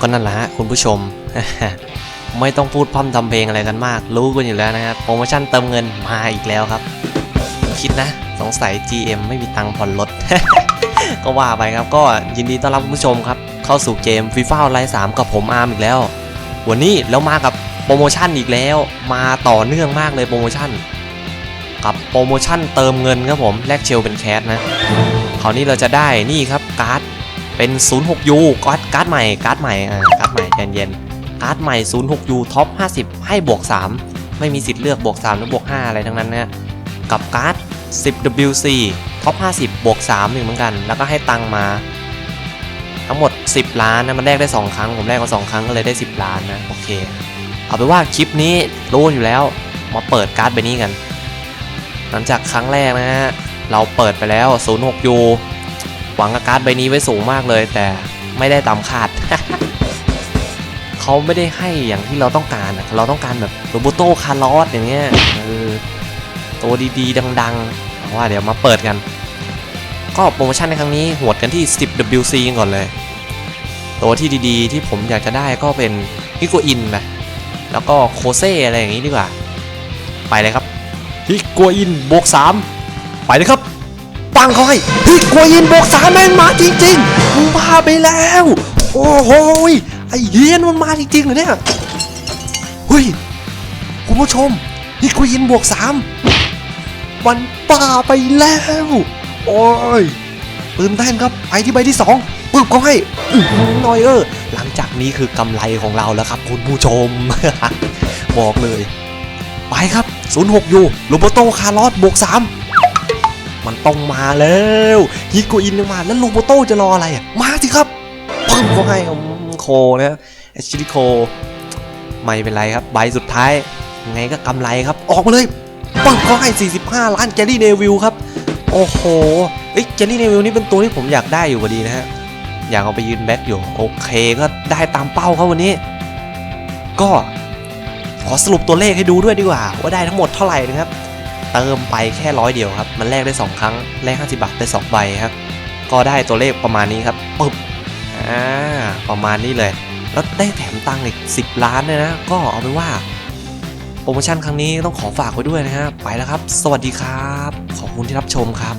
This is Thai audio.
ก็นั่นแหละฮะคุณผู้ชม ไม่ต้องพูดพร่ำทำเพลงอะไรกันมาก รู้กันอยู่แล้วนะครับโปรโมชั่นเติมเงินมาอีกแล้วครับ คิดนะ สงสัย GM ไม่มีตังค์ผ่อนรถก็ว่าไปครับก็ยินดีต้อนรับคุณผู้ชมครับ เข้าสู่เกมฟีฟ่าไลน์สามกับผมอาร์มอีกแล้ว วันนี้แล้วมากับโปรโมชั่นอีกแล้ว มาต่อเนื่องมากเลยโปรโมชั่น กับโปรโมชั่นเติมเงินครับผมแลกเชลเป็นแคสนะคราวนี้เราจะได้นี่ครับการ์ด เป็น 06U การ์ดการ์ดใหม่การ์ดใหม่อ่าการ์ดใหม่เย็นๆการ์ดใหม่ 06U ท็อป 50 ให้บวก 3 ไม่มีสิทธิ์เลือกบวก3หรือบวก 5 อะไรทั้งนั้นนะกับการ์ด 10WC ท็อป 50 บวก3อีกเหมือนกัน แล้วก็ให้ตังค์มา ทั้งหมด 10 ล้านนะมันแลกได้ 2 ครั้ง ผมแลกมา2ครั้งก็เลยได้ 10 ล้านนะ โอเค เอาไปนว่าคลิปนี้รู้อยู่แล้วมาเปิดการ์ดใบนี้กัน หลังจากครั้งแรกนะฮะเราเปิดไปแล้ว 06U หวังกับการ์ดใบนี้ไว้สูงมากเลย แต่ไม่ได้ตามคาด เขาไม่ได้ให้อย่างที่เราต้องการเราต้องการแบบโรโบโตคาร์ลอสอย่างเงี้ยตัวดีๆ ดังๆเอาว่าเดี๋ยวมาเปิดกัน ก็โปรโมชั่นในครั้งนี้หวดกันที่ 10WC ก่อนเลย ตัวที่ดีๆ ที่ผมอยากจะได้ก็เป็นฮิโกอินไปแล้วก็โคเซ่อะไรอย่างนี้ดีกว่า ไปเลยครับฮิโกอินบวก3ไปเลยครับ ปังเขาให้ฮิโกอินบวกสามแม่งมาจริงๆมึงบ้าไปแล้ว โอ้โหไอเฮียนมันมาจริงๆเหรอเนี่ยเฮ้ยคุณผู้ชมฮิโกอินบวกสามมันป่าไปแล้ว โอ้ยตื่นเต้นครับไปที่ใบที่สองปึ๊บเขาให้อื้อหือหน่อยเออหลังจากนี้คือกำไรของเราแล้วครับ คุณผู้ชม บอกเลย ไปครับ 06ยูโรโบโตคาร์ลอสบวก3 มันต้องมาแล้วฮิโกอินมาแล้วโรโบโตจะรออะไรอะมาสิครับเพิ่มเขาให้อืมโคนะแอชลิโค ไม่เป็นไรครับ ใบสุดท้าย ไงก็กำไรครับ ออกมาเลยเพิ่มเขาให้ 45 ล้านแกลลี่เนวิลครับ โอ้โหเอ้ยแกลลี่เนวิลนี่เป็นตัวที่ผมอยากได้อยู่พอดีนะฮะ อยากเอาไปยืนแบ็คอยู่ โอเคก็ได้ตามเป้าเขาวันนี้ ก็ขอสรุปตัวเลขให้ดูด้วยดีกว่า ว่าได้ทั้งหมดเท่าไหร่นะครับ เติมไปแค่ร้อยเดียวครับ มันแลกได้ 2 ครั้ง แลก 50 บาทได้ 2 ใบครับ ก็ได้ตัวเลขประมาณนี้ครับปึ๊บอ่าประมาณนี้เลย แล้วได้แถมตังค์อีก 10 ล้านเลยนะ ก็เอาเป็นว่า โปรโมชั่นครั้งนี้ต้องขอฝากไว้ด้วยนะฮะ ไปแล้วครับ สวัสดีครับ ขอบคุณที่รับชมครับ